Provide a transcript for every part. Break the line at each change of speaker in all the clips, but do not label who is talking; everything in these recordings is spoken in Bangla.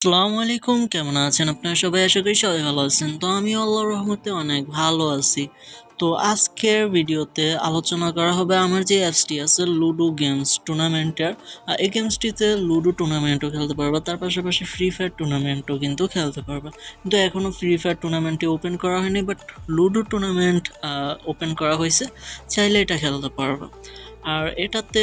আসসালামু আলাইকুম, কেমন আছেন আপনারা সবাই? আশা করি সবাই ভালো আছেন। তো আমি আল্লাহর রহমতে অনেক ভালো আছি। তো আজকের ভিডিওতে আলোচনা করা হবে আমার যে অ্যাপসটি আছে লুডো গেমস টুর্নামেন্টের। এই গেমসটিতে লুডো টুর্নামেন্টও খেলতে পারবা, তার পাশাপাশি ফ্রি ফায়ার টুর্নামেন্টও কিন্তু খেলতে পারবা। কিন্তু এখনও ফ্রি ফায়ার টুর্নামেন্টটি ওপেন করা হয়নি, বাট লুডো টুর্নামেন্ট ওপেন করা হয়েছে, চাইলে এটা খেলতে পারবা। আর এটাতে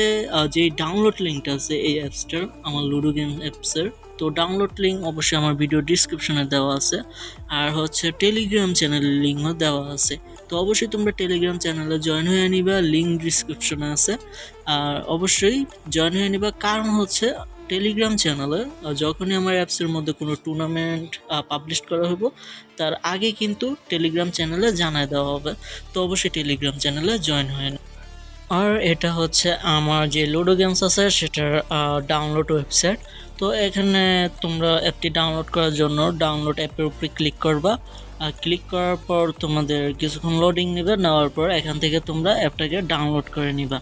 যে ডাউনলোড লিঙ্কটা আছে এই অ্যাপসটার, আমার লুডো গেম অ্যাপসের তো ডাউনলোড লিঙ্ক অবশ্যই আমার ভিডিও ডিসক্রিপশনে দেওয়া আছে। আর হচ্ছে টেলিগ্রাম চ্যানেলের লিঙ্কও দেওয়া আছে। তো অবশ্যই তোমরা টেলিগ্রাম চ্যানেলে জয়েন হয়ে নিবা লিঙ্ক ডিসক্রিপশনে আছে। আর অবশ্যই জয়েন হয়ে নিবা, কারণ হচ্ছে টেলিগ্রাম চ্যানেলে যখনই আমার অ্যাপসের মধ্যে কোনো টুর্নামেন্ট পাবলিশ করা হবে তার আগে কিন্তু টেলিগ্রাম চ্যানেলে জানায় দেওয়া হবে। তো অবশ্যই টেলিগ্রাম চ্যানেলে জয়েন হয়ে। আর এটা হচ্ছে আমার যে লুডো গেমস আছে, সেটার ডাউনলোড ওয়েবসাইট তো এখানে তোমরা অ্যাপটি ডাউনলোড করার জন্য ডাউনলোড অ্যাপের উপরে ক্লিক করবা। আর ক্লিক করার পর তোমাদের কিছুক্ষণ লোডিং নেবে, নেওয়ার পর এখান থেকে তোমরা অ্যাপটাকে ডাউনলোড করে নিবা।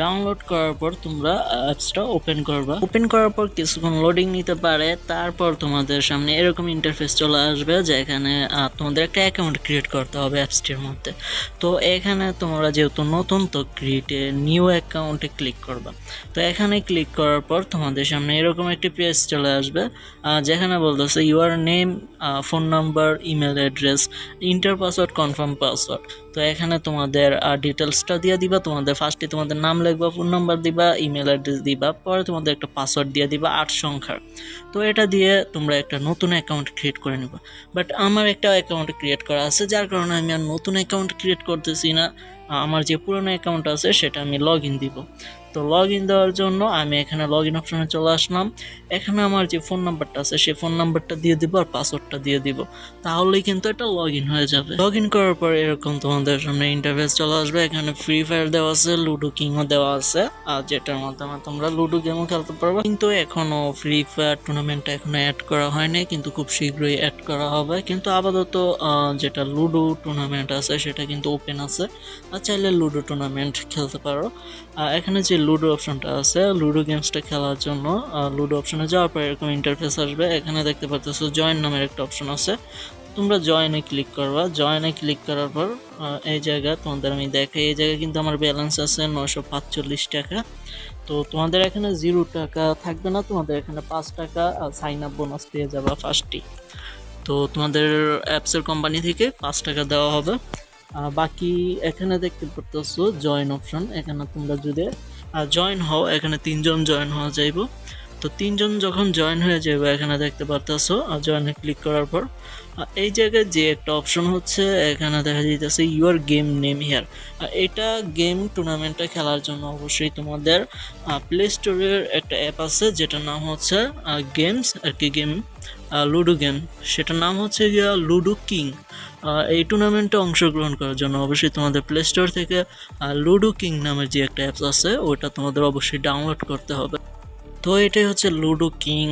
ডাউনলোড করার পর তোমরা অ্যাপসটা ওপেন করবা। ওপেন করার পর কিছুক্ষণ লোডিং নিতে পারে, তারপর তোমাদের সামনে এরকম ইন্টারফেস চলে আসবে, যেখানে তোমাদের একটা অ্যাকাউন্ট ক্রিয়েট করতে হবে অ্যাপসটির মধ্যে। তো এখানে তোমরা যেহেতু নতুন, তো ক্রিয়েটে নিউ অ্যাকাউন্টে ক্লিক করবা। তো এখানে ক্লিক করার পর তোমাদের সামনে এরকম একটি পেজ চলে আসবে যেখানে বলতেছে your name phone number email address enter password confirm password তো এখানে তোমাদের ডিটেলসটা দিয়ে দিবা, তোমাদের ফার্স্টে তোমাদের নাম লিখবা ফোন নাম্বার দিবা ইমেল অ্যাড্রেস দিবা, পরে তোমাদের একটা পাসওয়ার্ড দিয়ে দিবা আট সংখ্যার। তো এটা দিয়ে তোমরা একটা নতুন অ্যাকাউন্ট ক্রিয়েট করে নিবা। বাট আমার একটা অ্যাকাউন্ট ক্রিয়েট করা আছে, যার কারণে আমি আর নতুন অ্যাকাউন্ট ক্রিয়েট করতেছি না। আমার যে পুরনো অ্যাকাউন্ট আছে, সেটা আমি লগ ইন দিব। তো লগ ইন দেওয়ার জন্য আমি এখানে লগ ইন অপশনে চলে আসলাম। এখানে আমার যে ফোন নাম্বারটা আছে সেই ফোন নাম্বারটা দিয়ে দিব আর পাসওয়ার্ডটা দিয়ে দিব। তাহলেই কিন্তু এটা লগ ইন হয়ে যাবে। লগ ইন করার পর এরকম তোমাদের সামনে ইন্টারফেস চলে আসবে। এখানে ফ্রি ফায়ার দেওয়া আছে লুডো কিংও দেওয়া আছে। আর যেটার মাধ্যমে তোমরা লুডো গেমও খেলতে পারবে। কিন্তু এখনও ফ্রি ফায়ার টুর্নামেন্টটা এখনও অ্যাড করা হয়নি কিন্তু খুব শীঘ্রই অ্যাড করা হবে। কিন্তু আপাতত যেটা লুডো টুর্নামেন্ট আছে সেটা কিন্তু ওপেন আছে। আর চাইলে লুডো টুর্নামেন্ট খেলতে পারো। আহ, এখানে যে লুডো অপশনটা আছে। লুডো গেমসটা খেলার জন্য লুডো অপশনে যাওয়ার পর এরকম ইন্টারফেস আসবে। এখানে দেখতে পাচ্ছ জয়েন নামের একটা অপশন আছে। তোমরা জয়েনে ক্লিক করবা। জয়েনে ক্লিক করার পর এই জায়গা তোমাদের আমি দেখাই। এই জায়গায় কিন্তু আমার ব্যালেন্স আছে নশো পাঁচচল্লিশ টাকা। তো তোমাদের এখানে জিরো টাকা থাকবে না। তোমাদের এখানে পাঁচ টাকা সাইন আপ বোনাস পেয়ে যাবা ফার্স্টই তো তোমাদের অ্যাপসের কোম্পানি থেকে পাঁচ টাকা দেওয়া হবে। বাকি এখানে দেখতে পারতেছো জয়েন অপশন এখানে তোমরা যদি জয়েন হও, এখানে তিনজন জয়েন হওয়া যাইব। তো তিনজন যখন জয়েন হয়ে যাবে এখানে দেখতে পারতেছো জয়েনে ক্লিক করার পর এই জায়গায় যে একটা অপশন হচ্ছে, এখানে দেখা যাইতেছে ইউর গেম নেম হিয়ার এটা গেম টুর্নামেন্টটা খেলার জন্য অবশ্যই তোমাদের প্লে স্টোরের একটা অ্যাপ আছে, যেটার নাম হচ্ছে গেমস আর কি গেম লুডো গেম। সেটার নাম হচ্ছে গিয়া লুডো কিং। এই টুর্নামেন্টে অংশগ্রহণ করার জন্য অবশ্যই তোমাদের প্লে স্টোর থেকে লুডো কিং নামের যে একটা অ্যাপস আছে, ওটা তোমাদের অবশ্যই ডাউনলোড করতে হবে। তো এটাই হচ্ছে লুডো কিং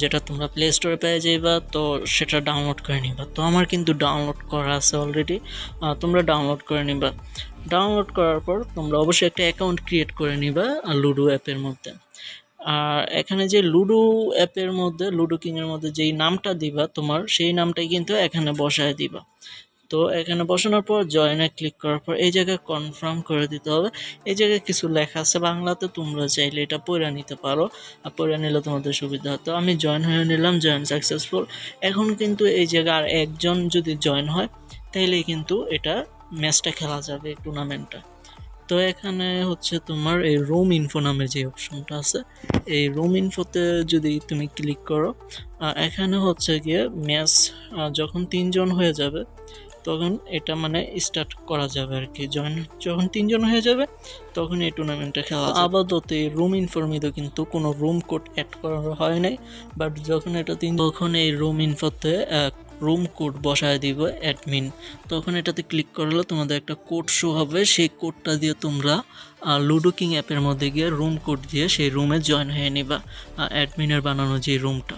যেটা তোমরা প্লে স্টোরে পেয়ে যাইবা, তো সেটা ডাউনলোড করে নিবা। তো আমার কিন্তু ডাউনলোড করা আছে অলরেডি তোমরা ডাউনলোড করে নিবা। ডাউনলোড করার পর তোমরা অবশ্যই একটা অ্যাকাউন্ট ক্রিয়েট করে নিবা লুডো অ্যাপের মধ্যে। আর এখানে যে লুডো অ্যাপের মধ্যে লুডো কিংয়ের মধ্যে যেই নামটা দিবা তোমার, সেই নামটাই কিন্তু এখানে বসায় দিবা। তো এখানে বসানোর পর জয়েনে ক্লিক করার পর এই জায়গায় কনফার্ম করে দিতে হবে। এই জায়গায় কিছু লেখা আছে বাংলাতে, তোমরা চাইলে এটা পড়ে নিতে পারো আর পড়ে নিলে তোমাদের সুবিধা হতো আমি জয়েন হয়ে নিলাম জয়েন সাকসেসফুল এখন কিন্তু এই জায়গায় আর একজন যদি জয়েন হয়, তাইলেই কিন্তু এটা ম্যাচটা খেলা যাবে টুর্নামেন্টটা তো এখানে হচ্ছে তোমার এই রুম ইনফো নামে যে অপশনটা আছে, এই রুম ইনফোতে যদি তুমি ক্লিক করো এখানে হচ্ছে গিয়ে ম্যাচ যখন তিনজন হয়ে যাবে, তখন এটা মানে স্টার্ট করা যাবে আর কি জয়েন যখন তিনজন হয়ে যাবে, তখন এই টুর্নামেন্টটা খেলা। আপাতত এই রুম ইনফরমিতে কিন্তু কোনো রুম কোড অ্যাড করা হয় নাই বাট যখন এটা তিন, তখন এই রুম ইনফোতে রুম কোড বসায় দিব অ্যাডমিন তখন এটাতে ক্লিক করলে তোমাদের একটা কোড শো হবে। সেই কোডটা দিয়ে তোমরা লুডো কিং অ্যাপের মধ্যে গিয়ে রুম কোড দিয়ে সেই রুমে জয়েন হয়ে নিবা অ্যাডমিনের বানানো যে রুমটা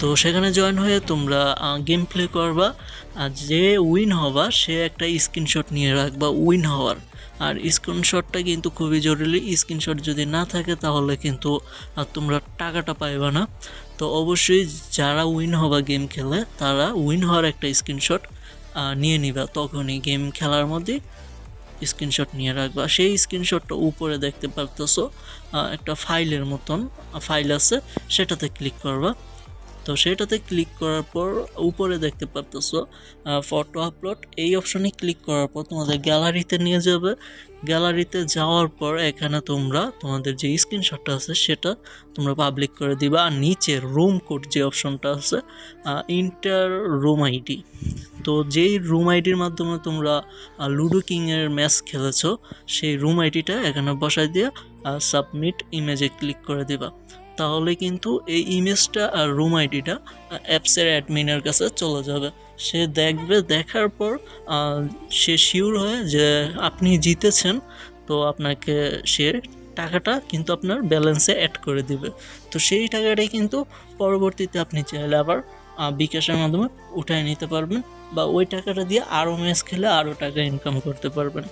তো সেখানে জয়েন হয়ে তোমরা গেম প্লে করবা আর যে উইন হবা, সে একটা স্ক্রিনশট নিয়ে রাখবা উইন হওয়ার। আর স্ক্রিনশটটা কিন্তু খুবই জরুরি স্ক্রিনশট যদি না থাকে তাহলে কিন্তু তোমরা টাকাটা পাইবা না। তো অবশ্যই যারা উইন হবা গেম খেলে, তারা উইন হওয়ার একটা স্ক্রিনশট নিয়ে নিবা। তখনই গেম খেলার মধ্যে স্ক্রিনশট নিয়ে রাখবা। সেই স্ক্রিনশটটা উপরে দেখতে পারতেছো একটা ফাইলের মতন ফাইল আছে, সেটাতে ক্লিক করবা। তো সেটাতে ক্লিক করার পর উপরে দেখতে পারতেছো ফটো আপলোড এই অপশনে ক্লিক করার পর তোমাদের গ্যালারিতে নিয়ে যাবে। গ্যালারিতে যাওয়ার পর এখানে তোমরা, তোমাদের যে স্ক্রিনশটটা আছে সেটা তোমরা পাবলিক করে দিবা। আর নিচে রুম কোড যে অপশনটা আছে ইন্টার রুম আইডি তো যেই রুম আইডির মাধ্যমে তোমরা লুডো কিংয়ের ম্যাচ খেলেছো, সেই রুম আইডিটা এখানে বসাই দিয়ে সাবমিট ইমেজে ক্লিক করে দিবা। তাহলে কিন্তু এই ইমেজটা আর রুম আইডিটা অ্যাপসের অ্যাডমিনের কাছে চলে যাবে। সে দেখবে, দেখার পর সে শিওর হয় যে আপনি জিতেছেন, তো আপনাকে সে টাকাটা কিন্তু আপনার ব্যালেন্সে অ্যাড করে দিবে। তো সেই টাকাটাই কিন্তু পরবর্তীতে আপনি চাইলে আবার বিকাশের মাধ্যমে উঠায় নিতে পারবেন বা ওই টাকাটা দিয়ে আরও ম্যাচ খেলে আরও টাকা ইনকাম করতে পারবেন।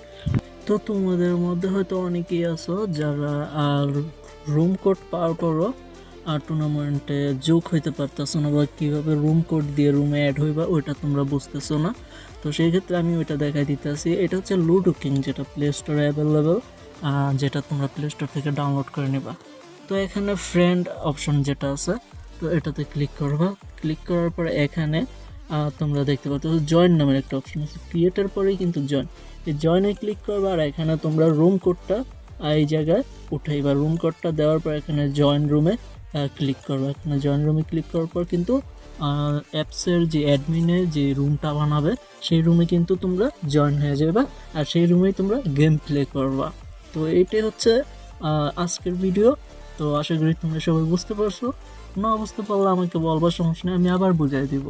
তো তোমাদের মধ্যে হয়তো অনেকেই আছো যারা আর রুম কোড পাওয়ার পরও আর টুর্নামেন্টে যোগ হইতে পারতেছো না বা কীভাবে রুম কোড দিয়ে রুমে অ্যাড হইবা, ওইটা তোমরা বুঝতেছো না। তো সেই ক্ষেত্রে আমি ওইটা দেখাই দিতেছি। এটা হচ্ছে লুডো কিং যেটা প্লে স্টোরে অ্যাভেলেবেল যেটা তোমরা প্লে স্টোর থেকে ডাউনলোড করে নিবা। তো এখানে ফ্রেন্ড অপশন যেটা আছে, তো এটাতে ক্লিক করবা। ক্লিক করার পর এখানে তোমরা দেখতে পাচ্ছ জয়েন নামের একটা অপশন আছে। ক্রিয়েটার পরেই কিন্তু জয়েন এই জয়েনে ক্লিক করবা আর এখানে তোমরা রুম কোডটা এই জায়গায় উঠাই বা রুম কোডটা দেওয়ার পর এখানে জয়েন রুমে ক্লিক করবা। এখানে জয়েন রুমে ক্লিক করার পর কিন্তু অ্যাপসের যে অ্যাডমিনের যে রুমটা বানাবে, সেই রুমে কিন্তু তোমরা জয়েন হয়ে যাবে আর সেই রুমেই তোমরা গেম প্লে করবা। তো এইটাই হচ্ছে আজকের ভিডিও তো আশা করি তোমরা সবাই বুঝতে পারছ। না বুঝতে পারলে আমাকে বলবার সমস্যা নেই, আমি আবার বুঝাই দিব।